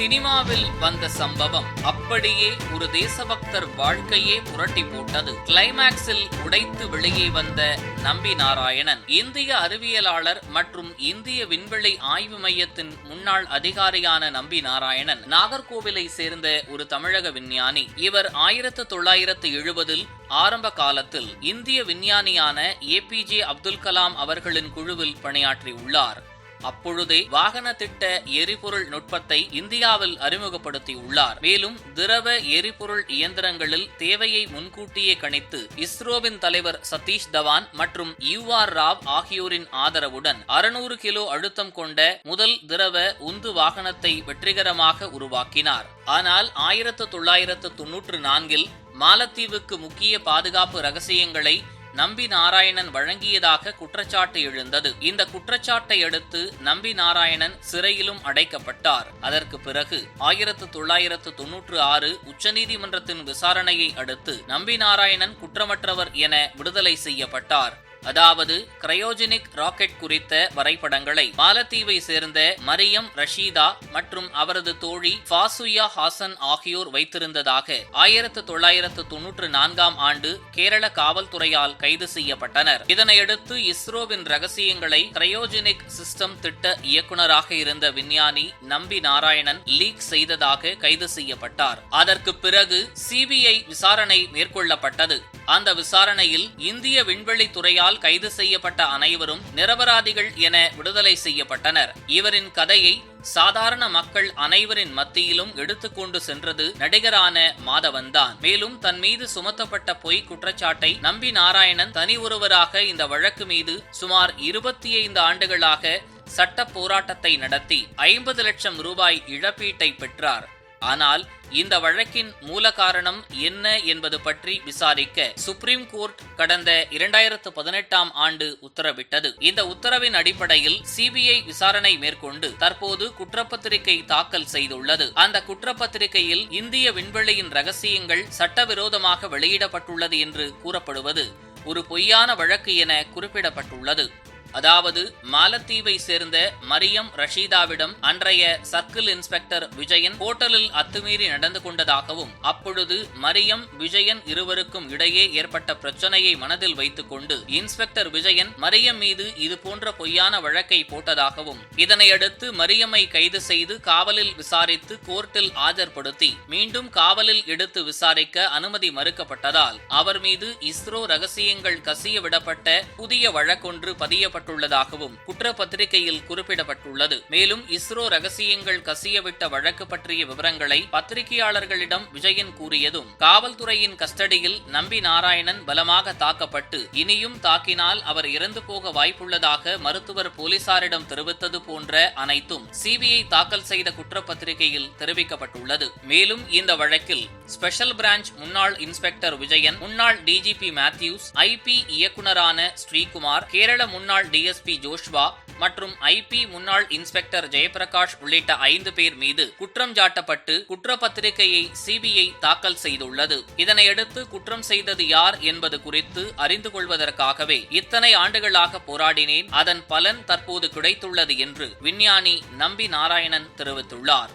சினிமாவில் வந்த சம்பவம் அப்படியே ஒரு தேசபக்தர் வாழ்க்கையே புரட்டி போட்டது. கிளைமேக்ஸில் உடைத்து வெளியே வந்த நம்பி நாராயணன். இந்திய அறிவியலாளர் மற்றும் இந்திய விண்வெளி ஆய்வு மையத்தின் முன்னாள் அதிகாரியான நம்பி நாராயணன். நாகர்கோவிலை சேர்ந்த ஒரு தமிழக விஞ்ஞானி. இவர் ஆயிரத்து தொள்ளாயிரத்து எழுபதில் ஆரம்ப காலத்தில் இந்திய விஞ்ஞானியான ஏபிஜே அப்துல் கலாம் அவர்களின் குழுவில் பணியாற்றியுள்ளார். அப்பொழுதே வாகன திட்ட எரிபொருள் நுட்பத்தை இந்தியாவில் அறிமுகப்படுத்தியுள்ளார். மேலும் திரவ எரிபொருள் இயந்திரங்களில் தேவையை முன்கூட்டியே கணித்து இஸ்ரோவின் தலைவர் சதீஷ் தவான் மற்றும் யூ ஆர் ராவ் ஆகியோரின் ஆதரவுடன் அறுநூறு கிலோ அழுத்தம் கொண்ட முதல் திரவ உந்து வாகனத்தை வெற்றிகரமாக உருவாக்கினார். ஆனால் ஆயிரத்து தொள்ளாயிரத்து தொன்னூற்று நான்கில் மாலத்தீவுக்கு முக்கிய பாதுகாப்பு ரகசியங்களை நம்பி நாராயணன் வழங்கியதாக குற்றச்சாட்டு எழுந்தது. இந்த குற்றச்சாட்டை அடுத்து நம்பி நாராயணன் சிறையிலும் அடைக்கப்பட்டார். அதற்கு பிறகு ஆயிரத்து தொள்ளாயிரத்து தொன்னூற்று ஆறு உச்சநீதிமன்றத்தின் விசாரணையை அடுத்து நம்பி நாராயணன் குற்றமற்றவர் என விடுதலை செய்யப்பட்டார். அதாவது கிரையோஜெனிக் ராக்கெட் குறித்த வரைபடங்களை மாலத்தீவை சேர்ந்த மரியம் ரஷீதா மற்றும் அவரது தோழி ஃபாசுயா ஹாசன் ஆகியோர் வைத்திருந்ததாக ஆயிரத்து தொள்ளாயிரத்து தொன்னூற்று நான்காம் ஆண்டு கேரள காவல்துறையால் கைது செய்யப்பட்டனர். இதனையடுத்து இஸ்ரோவின் ரகசியங்களை கிரையோஜெனிக் சிஸ்டம் திட்ட இயக்குநராக இருந்த விஞ்ஞானி நம்பி நாராயணன் லீக் செய்ததாக கைது செய்யப்பட்டார். அதற்கு பிறகு சிபிஐ விசாரணை மேற்கொள்ளப்பட்டது. அந்த விசாரணையில் இந்திய விண்வெளி துறையால் கைது செய்யப்பட்ட அனைவரும் நிரபராதிகள் என விடுதலை செய்யப்பட்டனர். இவரின் கதையை சாதாரண மக்கள் அனைவரின் மத்தியிலும் எடுத்துக்கொண்டு சென்றது நடிகரான மாதவன்தான். மேலும் தன் மீது சுமத்தப்பட்ட பொய் குற்றச்சாட்டை நம்பி நாராயணன் தனி ஒருவராக இந்த வழக்கு மீது சுமார் இருபத்தி ஐந்து ஆண்டுகளாக சட்ட போராட்டத்தை நடத்தி ஐம்பது லட்சம் ரூபாய் இழப்பீட்டை பெற்றார். ஆனால் இந்த வழக்கின் மூல காரணம் என்ன என்பது பற்றி விசாரிக்க சுப்ரீம் கோர்ட் கடந்த இரண்டாயிரத்து பதினெட்டாம் ஆண்டு உத்தரவிட்டது. இந்த உத்தரவின் அடிப்படையில் சிபிஐ விசாரணை மேற்கொண்டு தற்போது குற்றப்பத்திரிகை தாக்கல் செய்துள்ளது. அந்த குற்றப்பத்திரிகையில் இந்திய விண்வெளியின் ரகசியங்கள் சட்டவிரோதமாக வெளியிடப்பட்டுள்ளது என்று கூறப்படுவது ஒரு பொய்யான வழக்கு என குறிப்பிடப்பட்டுள்ளது. அதாவது மாலத்தீவை சேர்ந்த மரியம் ரஷீதாவிடம் அன்றைய சர்க்கிள் இன்ஸ்பெக்டர் விஜயன் ஹோட்டலில் அத்துமீறி நடந்து கொண்டதாகவும் அப்பொழுது மரியம் விஜயன் இருவருக்கும் இடையே ஏற்பட்ட பிரச்சனையை மனதில் வைத்துக் கொண்டு இன்ஸ்பெக்டர் விஜயன் மரியம் மீது இது போன்ற பொய்யான வழக்கை போட்டதாகவும் இதனையடுத்து மரியம்மை கைது செய்து காவலில் விசாரித்து கோர்ட்டில் ஆஜர்படுத்தி மீண்டும் காவலில் எடுத்து விசாரிக்க அனுமதி மறுக்கப்பட்டதால் அவர் மீது இஸ்ரோ ரகசியங்கள் கசிய விடப்பட்ட புதிய வழக்கொன்று பதியப்பட்ட செய்யப்பட்டுள்ளதாகவும் குற்றப்பத்திரிகையில் குறிப்பிடப்பட்டுள்ளது. மேலும் இஸ்ரோ ரகசியங்கள் கசியவிட்ட வழக்கு பற்றிய விவரங்களை பத்திரிகையாளர்களிடம் விஜயன் கூறியதும் காவல்துறையின் கஸ்டடியில் நம்பி நாராயணன் பலமாக தாக்கப்பட்டு இனியும் தாக்கினால் அவர் இறந்து போக வாய்ப்புள்ளதாக மருத்துவர் போலீசாரிடம் தெரிவித்தது போன்ற அனைத்தும் சிபிஐ தாக்கல் செய்த குற்றப்பத்திரிகையில் தெரிவிக்கப்பட்டுள்ளது. மேலும் இந்த வழக்கில் ஸ்பெஷல் பிரான்ச் முன்னாள் இன்ஸ்பெக்டர் விஜயன் முன்னாள் டிஜிபி மேத்யூஸ் ஐபி இயக்குநரான ஸ்ரீகுமார் கேரள முன்னாள் டிஎஸ்பி ஜோஷ்வா மற்றும் ஐபி முன்னாள் இன்ஸ்பெக்டர் ஜெயபிரகாஷ் உள்ளிட்ட ஐந்து பேர் மீது குற்றம் சாட்டப்பட்டு குற்றப்பத்திரிகையை சிபிஐ தாக்கல் செய்துள்ளது. இதனையடுத்து குற்றம் செய்தது யார் என்பது குறித்து அறிந்து கொள்வதற்காகவே இத்தனை ஆண்டுகளாக போராடினேன். அதன் பலன் தற்போது கிடைத்துள்ளது என்று விஞ்ஞானி நம்பி நாராயணன் தெரிவித்துள்ளார்.